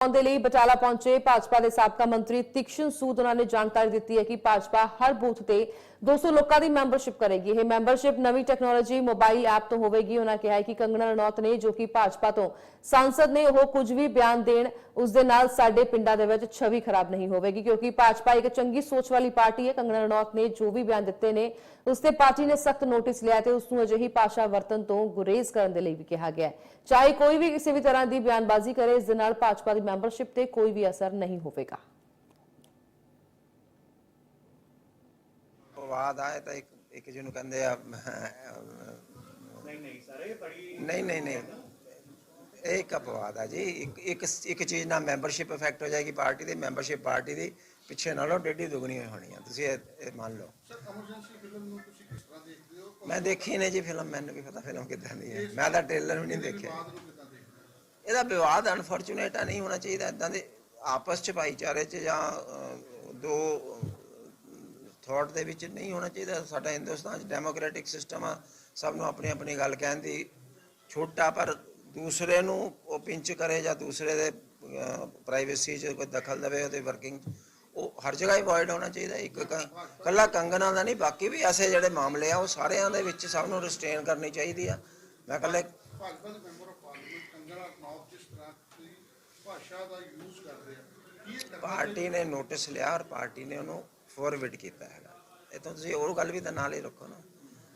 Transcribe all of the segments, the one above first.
ਆਉਣ ਦੇ ਲਈ ਬਟਾਲਾ ਪਹੁੰਚੇ ਭਾਜਪਾ ਦੇ ਸਾਬਕਾ ਮੰਤਰੀ ਤਿਕਸ਼ਨ ਸੂਦ। ਉਹਨਾਂ ਨੇ ਜਾਣਕਾਰੀ ਦਿੱਤੀ ਹੈ ਕਿ ਭਾਜਪਾ ਹਰ ਬੂਥ ਤੇ 200 ਲੋਕਾਂ ਦੀ ਮੈਂਬਰਸ਼ਿਪ ਕਰੇਗੀ। ਇਹ ਮੈਂਬਰਸ਼ਿਪ ਨਵੀਂ ਟੈਕਨੋਲੋਜੀ, ਮੋਬਾਈਲ ਐਪ ਤੋਂ ਹੋਵੇਗੀ। ਉਹਨਾਂ ਕਿਹਾ ਹੈ ਕਿ ਕੰਗਣਾ ਰਣੌਤ ਨੇ, ਜੋ ਕਿ ਭਾਜਪਾ ਤੋਂ ਸੰਸਦ ਨੇ, ਉਹ ਕੁਝ ਵੀ ਬਿਆਨ ਦੇਣ, ਉਸ ਦੇ ਨਾਲ ਸਾਡੇ ਪਿੰਡਾਂ ਦੇ ਵਿੱਚ ਛਵੀ ਖਰਾਬ ਨਹੀਂ ਹੋਵੇਗੀ, ਕਿਉਂਕਿ ਭਾਜਪਾ ਇੱਕ ਚੰਗੀ ਸੋਚ ਵਾਲੀ ਪਾਰਟੀ ਹੈ। ਕੰਗਣਾ ਰਣੌਤ ਨੇ ਜੋ ਵੀ ਬਿਆਨ ਦਿੱਤੇ ਨੇ, ਉਸ ਤੇ ਪਾਰਟੀ ਨੇ ਸਖਤ ਨੋਟਿਸ ਲਿਆ ਤੇ ਉਸ ਨੂੰ ਅਜਿਹੀ ਭਾਸ਼ਾ ਵਰਤਨ ਤੋਂ ਗੁਰੇਜ਼ ਕਰਨ ਦੇ ਲਈ ਵੀ ਕਿਹਾ ਗਿਆ ਹੈ। ਚਾਹੇ ਕੋਈ ਵੀ ਕਿਸੇ ਵੀ ਤਰ੍ਹਾਂ ਦੀ ਬਿਆਨਬਾਜ਼ੀ ਕਰੇ, ਇਸ ਦੇ ਨਾਲ ਭਾਜਪਾ ਦੀ ਮੈਂਬਰਸ਼ਿਪ ਤੇ ਕੋਈ ਵੀ ਅਸਰ ਨਹੀਂ ਹੋਵੇਗਾ। ਵਿਵਾਦ ਆਏ ਤਾਂ ਇੱਕ ਇੱਕ ਜਿਹਨੂੰ ਕਹਿੰਦੇ ਆ ਨਹੀਂ ਨਹੀਂ ਸਰ ਇਹ ਬੜੀ ਨਹੀਂ ਨਹੀਂ ਨਹੀਂ। ਇਹ ਇੱਕ ਅਪਵਾਦ ਆ ਜੀ। ਇੱਕ ਇੱਕ ਇੱਕ ਚੀਜ਼ ਨਾਲ ਮੈਂਬਰਸ਼ਿਪ ਇਫੈਕਟ ਹੋ ਜਾਏਗੀ ਪਾਰਟੀ ਦੀ ਮੈਂਬਰਸ਼ਿਪ ਪਾਰਟੀ ਦੀ ਪਿੱਛੇ ਨਾਲੋਂ ਡੇਢੀ ਦੁਗਣੀ ਹੋਣੀ ਆ ਤੁਸੀਂ ਇਹ ਮੰਨ ਲਓ। ਸਰ ਐਮਰਜੈਂਸੀ ਫਿਲਮ ਨੂੰ ਤੁਸੀਂ ਕਿਸ ਤਰ੍ਹਾਂ ਦੇਖਦੇ ਹੋ? ਮੈਂ ਦੇਖੀ ਨਹੀਂ ਜੀ ਫਿਲਮ ਮੈਨੂੰ ਵੀ ਪਤਾ ਫਿਲਮ ਕਿੱਦਾਂ ਦੀ ਹੈ। ਮੈਂ ਤਾਂ ਟ੍ਰੇਲਰ ਵੀ ਨਹੀਂ ਦੇਖਿਆ ਬਾਅਦ ਨੂੰ ਕਿੱਦਾਂ ਦੇਖਦੇ ਹੋ ਇਹਦਾ ਵਿਵਾਦ ਅਨਫੋਰਚੂਨੇਟ ਆ, ਨਹੀਂ ਹੋਣਾ ਚਾਹੀਦਾ ਇਦਾਂ ਦੇ ਆਪਸ ਚ ਭਾਈਚਾਰੇ ਚ ਜਾਂ ਦੋ ਥਾਟ ਦੇ ਵਿੱਚ ਨਹੀਂ ਹੋਣਾ ਚਾਹੀਦਾ। ਸਾਡਾ ਹਿੰਦੁਸਤਾਨ ਚ ਡੈਮੋਕ੍ਰੈਟਿਕ ਸਿਸਟਮ ਆ, ਸਭ ਨੂੰ ਆਪਣੀ ਆਪਣੀ ਗੱਲ ਕਹਿਣ ਦੀ ਛੋਟਾ ਪਰ ਦੂਸਰੇ ਨੂੰ ਉਹ ਪਿੰਚ ਕਰੇ ਜਾਂ ਦੂਸਰੇ ਦੇ ਪ੍ਰਾਈਵੇਸੀ 'ਚ ਕੋਈ ਦਖਲ ਦੇਵੇ ਉਹਦੇ ਵਰਕਿੰਗ ਉਹ ਹਰ ਜਗ੍ਹਾ ਹੀ ਅਵੋਇਡ ਹੋਣਾ ਚਾਹੀਦਾ। ਇੱਕ ਕ- ਕੱਲਾ ਕੰਗਣਾ ਦਾ ਨਹੀਂ, ਬਾਕੀ ਵੀ ਐਸੇ ਜਿਹੜੇ ਮਾਮਲੇ ਆ, ਉਹ ਸਾਰਿਆਂ ਦੇ ਵਿੱਚ ਸਭ ਨੂੰ ਰਿਸਟ੍ਰੇਨ ਕਰਨੀ ਚਾਹੀਦੀ ਆ। ਮੈਂ ਕੱਲੇ ਭਾਜਪਾ ਦੇ member of parliament Kangana Ranaut ਜਿਸ ਤਰ੍ਹਾਂ ਦੀ ਭਾਸ਼ਾ ਦਾ ਯੂਜ਼ ਕਰਦੇ ਆ ਪਾਰਟੀ ਨੇ ਨੋਟਿਸ ਲਿਆ ਔਰ ਪਾਰਟੀ ਨੇ ਉਹਨੂੰ ਫੋਰਵਰਡ ਕੀਤਾ ਹੈਗਾ। ਇਹ ਤਾਂ ਤੁਸੀਂ ਉਹ ਗੱਲ ਵੀ ਤਾਂ ਨਾਲ ਹੀ ਰੱਖੋ ਨਾ।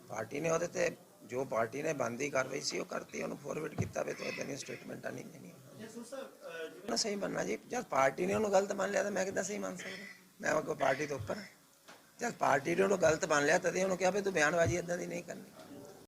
ਪਾਰਟੀ ਨੇ ਉਹਦੇ ਤੇ ਜੋ ਪਾਰਟੀ ਨੇ ਬੰਦੀ ਕਾਰਵਾਈ ਸੀ ਉਹ ਕਰਤੀ ਉਹਨੂੰ ਫੋਰਵਰਡ ਕੀਤਾ ਵੇ ਤਾਂ ਇਦਾਂ ਦੀ ਸਟੇਟਮੈਂਟਾਂ ਨਹੀਂ ਦੇਣੀਆਂ ਨਾ ਸਹੀ ਮੰਨਣਾ ਜੀ ਜਦ ਪਾਰਟੀ ਨੇ ਉਹਨੂੰ ਗਲਤ ਮੰਨ ਲਿਆ ਤਾਂ ਮੈਂ ਕਿੱਦਾਂ ਸਹੀ ਮੰਨ ਸਕਦਾ? ਮੈਂ ਕੋਈ ਪਾਰਟੀ ਤੋਂ ਉੱਪਰ ਹਾਂ। ਜਦ ਪਾਰਟੀ ਨੇ ਉਹਨੂੰ ਗਲਤ ਮੰਨ ਲਿਆ ਤਦੇ ਉਹਨੂੰ ਕਿਹਾ ਵੀ ਤੂੰ ਬਿਆਨਬਾਜ਼ੀ ਇਦਾਂ ਦੀ ਨਹੀਂ ਕਰਨੀ।